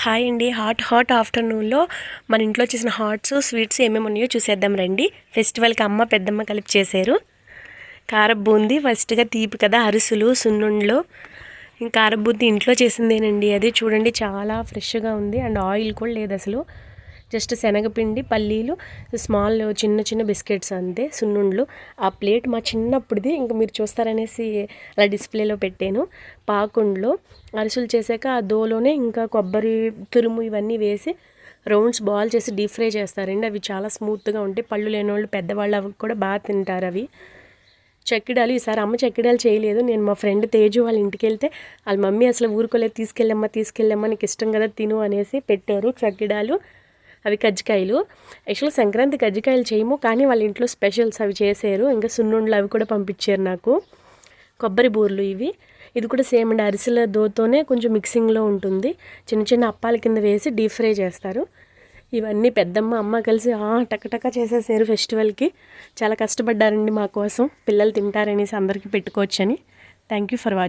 Hi అండి. Hot hot ఆఫ్టర్నూన్లో మన ఇంట్లో చేసిన హాట్స్ స్వీట్స్ ఏమేమి ఉన్నాయో చూసేద్దాం రండి. ఫెస్టివల్కి అమ్మ పెద్దమ్మ కలిపి చేశారు. కారబూంది ఫస్ట్గా తీపి కదా అరిసెలు సున్నుండ్లు. ఇంకా కారం ఇంట్లో చేసిందేనండి. అది చూడండి చాలా ఫ్రెష్గా ఉంది. అండ్ ఆయిల్ కూడా లేదు అసలు. జస్ట్ శనగపిండి పల్లీలు స్మాల్ చిన్న చిన్న బిస్కెట్స్ అంతే సున్నుండ్లు. ఆ ప్లేట్ మా చిన్నప్పుడుది ఇంకా మీరు చూస్తారనేసి అలా డిస్ప్లేలో పెట్టాను. పాకుండ్లో అరిసెలు చేశాక ఆ దోలోనే ఇంకా కొబ్బరి తురుము ఇవన్నీ వేసి రౌండ్స్ బాల్ చేసి డీప్ ఫ్రై చేస్తారండి. అవి చాలా స్మూత్గా ఉంటాయి పళ్ళు లేని వాళ్ళు పెద్దవాళ్ళు అవి కూడా బాగా తింటారు అవి. చెక్కిడాలు ఈసారి అమ్మ చెక్కిడాలు చేయలేదు. నేను మా ఫ్రెండ్ తేజు వాళ్ళ ఇంటికి వెళ్తే వాళ్ళ మమ్మీ అసలు ఊరుకోలేదు తీసుకెళ్ళమ్మా తీసుకెళ్ళమ్మా నీకు ఇష్టం కదా తిను అనేసి పెట్టారు చెక్కిడాలు. అవి కజ్జికాయలు. యాక్చువల్ సంక్రాంతి కజ్జికాయలు చేయము కానీ వాళ్ళ ఇంట్లో స్పెషల్స్ అవి చేశారు ఇంకా సున్నుండలు అవి కూడా పంపించారు నాకు. కొబ్బరి బూర్లు ఇవి. ఇది కూడా సేమ్ అండి. అరిసెల దోతోనే కొంచెం మిక్సింగ్లో ఉంటుంది. చిన్న చిన్న అప్పాల కింద వేసి డీప్ ఫ్రై చేస్తారు. ఇవన్నీ పెద్దమ్మ అమ్మ కలిసి టకటక చేసేసారు ఫెస్టివల్కి. చాలా కష్టపడ్డారండి మా కోసం. పిల్లలు తింటారనేసి అందరికీ పెట్టుకోవచ్చని. Thank you for watching